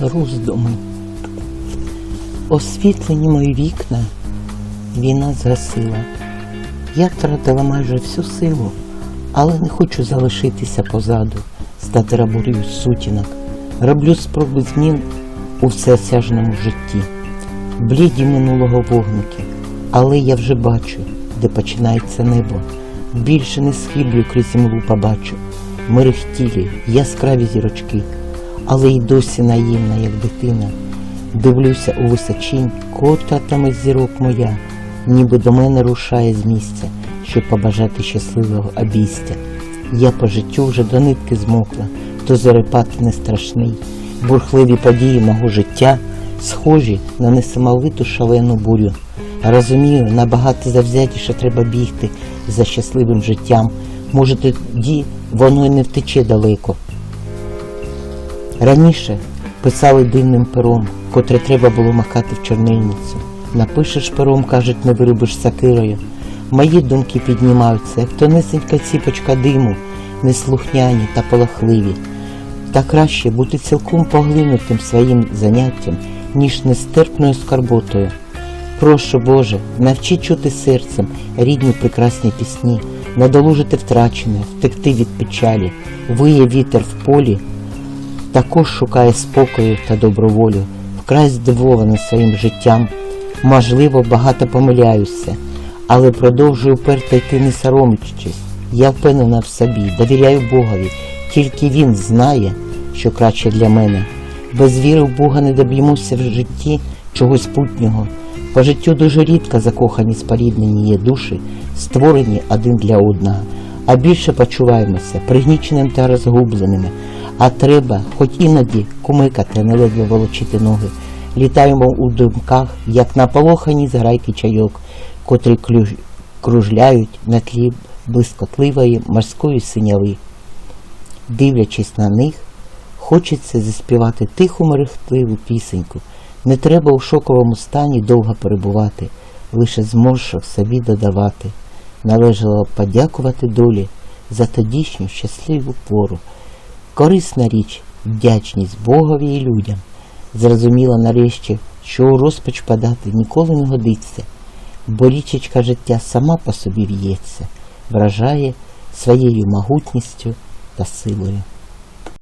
Роздуми. Освітлені мої вікна, війна згасила. Я втратила майже всю силу, але не хочу залишитися позаду, стати рабурію сутінок. Роблю спроби змін у всеосяжному житті. Бліді минулого вогники, але я вже бачу, де починається небо. Більше не схиблю крізь імлу побачу. Мерехтілі, яскраві зірочки, але й досі наївна, як дитина. Дивлюся у височинь, кота там із зірок моя, ніби до мене рушає з місця, щоб побажати щасливого обійстя. Я по життю вже до нитки змокла, то зарепат не страшний. Бурхливі події мого життя схожі на несамовиту шалену бурю. Розумію, набагато завзятіше треба бігти за щасливим життям. Може, тоді воно й не втече далеко. Раніше писали дивним пером, котре треба було макати в чорнильницю. Напишеш пером, кажуть, не виробиш сакирою. Мої думки піднімаються, як тонесенька ціпочка диму, неслухняні та полахливі. Та краще бути цілком поглинутим своїм заняттям, ніж нестерпною скарботою. Прошу Боже, навчи чути серцем рідні прекрасні пісні, надолужити втрачене, втекти від печалі, виє вітер в полі, також шукає спокою та доброволю, вкрай здивований своїм життям. Можливо, багато помиляюся, але продовжую вперто йти не соромлячись. Я впевнена в собі, довіряю Богові, тільки Він знає, що краще для мене. Без віри в Бога не доб'ємося в житті чогось путнього. По життю дуже рідко закохані споріднені є душі, створені один для одного, а більше почуваємося пригніченими та розгубленими, а треба, хоч іноді, кумикати, а не ледве волочити ноги. Літаємо у думках, як наполохані зграйки чайок, котрі клюж- кружляють на тлі блискотливої морської синяви. Дивлячись на них, хочеться заспівати тиху мерехтливу пісеньку. Не треба у шоковому стані довго перебувати, лише зморшок собі додавати. Належало подякувати долі за тодішню щасливу пору. Корисна річ, вдячність Богові і людям. Зрозуміла нарешті, що у розпач падати ніколи не годиться, бо річечка життя сама по собі в'ється, вражає своєю могутністю та силою.